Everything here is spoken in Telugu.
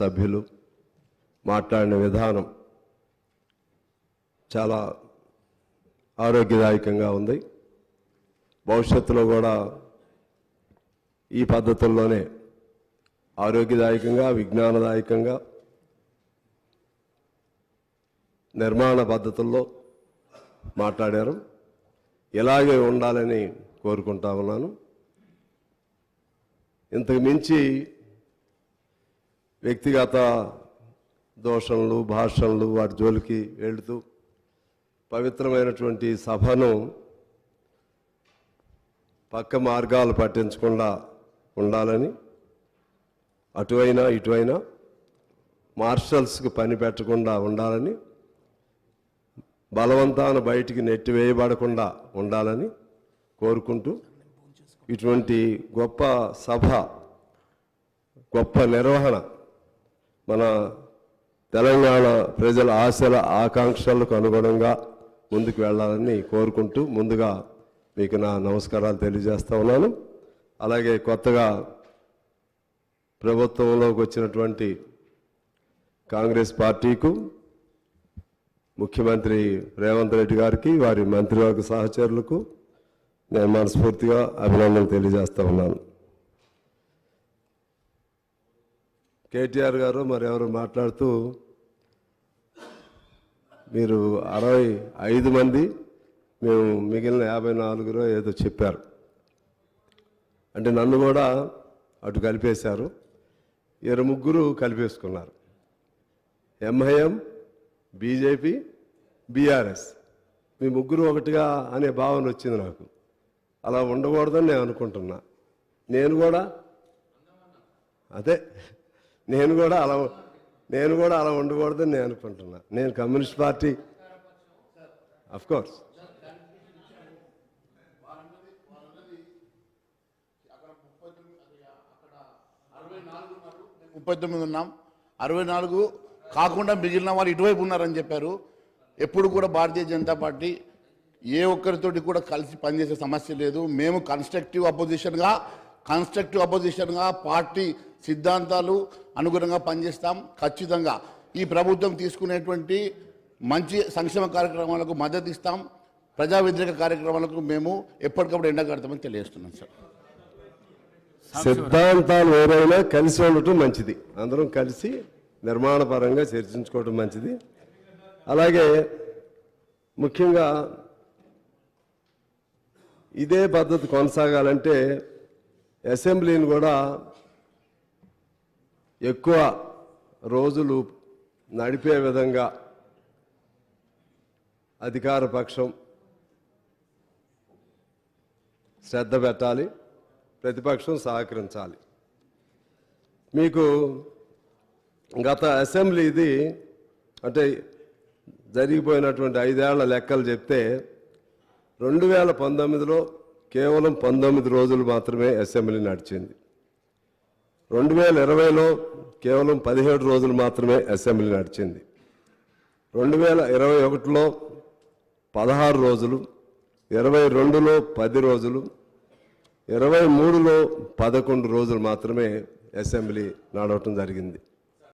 సభ్యులు మాట్లాడిన విధానం చాలా ఆరోగ్యదాయకంగా ఉంది. భవిష్యత్తులో కూడా ఈ పద్ధతుల్లోనే ఆరోగ్యదాయకంగా విజ్ఞానదాయకంగా నిర్మాణ పద్ధతుల్లో మాట్లాడారు. ఇలాగే ఉండాలని కోరుకుంటా ఉన్నాను. ఇంతకు మించి వ్యక్తిగత దోషణలు భాషణలు వాటి జోలికి వెళుతూ పవిత్రమైనటువంటి సభను పక్క మార్గాలు పట్టించకుండా ఉండాలని అటువైనా ఇటువైనా మార్షల్స్కి పని పెట్టకుండా ఉండాలని బలవంతాన బయటికి నెట్టివేయబడకుండా ఉండాలని కోరుకుంటూ ఇటువంటి గొప్ప సభ గొప్ప నిర్వహణ మన తెలంగాణ ప్రజల ఆశల ఆకాంక్షలకు అనుగుణంగా ముందుకు వెళ్ళాలని కోరుకుంటూ ముందుగా మీకు నా నమస్కారాలు తెలియజేస్తా ఉన్నాను. అలాగే కొత్తగా ప్రభుత్వంలోకి వచ్చినటువంటి కాంగ్రెస్ పార్టీకు ముఖ్యమంత్రి రేవంత్ రెడ్డి గారికి వారి మంత్రివర్గ సహచరులకు నేను మనస్ఫూర్తిగా అభినందనలు తెలియజేస్తా ఉన్నాను. కేటీఆర్ గారు మరి ఎవరు మాట్లాడుతూ మీరు అరవై ఐదు మంది మేము మిగిలిన యాభై నాలుగులో ఏదో చెప్పారు. అంటే నన్ను కూడా అటు కలిపేశారు. ఇరు ముగ్గురు కలిపేసుకున్నారు. MIM BJP BRS. మీ ముగ్గురు ఒకటిగా అనే భావన వచ్చింది నాకు. అలా ఉండకూడదని నేను అనుకుంటున్నా. నేను కూడా అదే. నేను కూడా అలా నేను కూడా అలా ఉండకూడదని నేను అనుకుంటున్నా. నేను కమ్యూనిస్ట్ పార్టీ అఫ్ కోర్స్ ముప్పై తొమ్మిది ఉన్నాం. అరవై నాలుగు కాకుండా మిగిలిన వాళ్ళు ఇటువైపు ఉన్నారని చెప్పారు. ఎప్పుడు కూడా భారతీయ జనతా పార్టీ ఏ ఒక్కరితోటి కూడా కలిసి పనిచేసే సమస్య లేదు. మేము కన్స్ట్రక్టివ్ అపోజిషన్గా కన్స్ట్రక్టివ్ అపోజిషన్గా పార్టీ సిద్ధాంతాలు అనుగుణంగా పనిచేస్తాం. ఖచ్చితంగా ఈ ప్రభుత్వం తీసుకునేటువంటి మంచి సంక్షేమ కార్యక్రమాలకు మద్దతు ఇస్తాం ప్రజా వ్యతిరేక కార్యక్రమాలకు మేము ఎప్పటికప్పుడు ఎండగడతామని తెలియజేస్తున్నాం సార్. సిద్ధాంతాలు ఏదైనా కలిసి ఉండటం మంచిది. అందరం కలిసి నిర్మాణపరంగా చర్చించుకోవడం మంచిది. అలాగే ముఖ్యంగా ఇదే పద్ధతి కొనసాగాలంటే అసెంబ్లీని కూడా ఎక్కువ రోజులు నడిపే విధంగా అధికార పక్షం శ్రద్ధ పెట్టాలి ప్రతిపక్షం సహకరించాలి. మీకు గత అసెంబ్లీది అంటే జరిగిపోయినటువంటి ఐదేళ్ళ లెక్కలు చెప్తే రెండు వేల పంతొమ్మిదిలో కేవలం పంతొమ్మిది రోజులు మాత్రమే అసెంబ్లీ నడిచింది. రెండు వేల ఇరవైలో కేవలం పదిహేడు రోజులు మాత్రమే అసెంబ్లీ నడిచింది. రెండు వేల ఇరవై ఒకటిలో పదహారు రోజులు ఇరవై రెండులో పది రోజులు ఇరవై మూడులో పదకొండు రోజులు మాత్రమే అసెంబ్లీ నడవటం జరిగింది.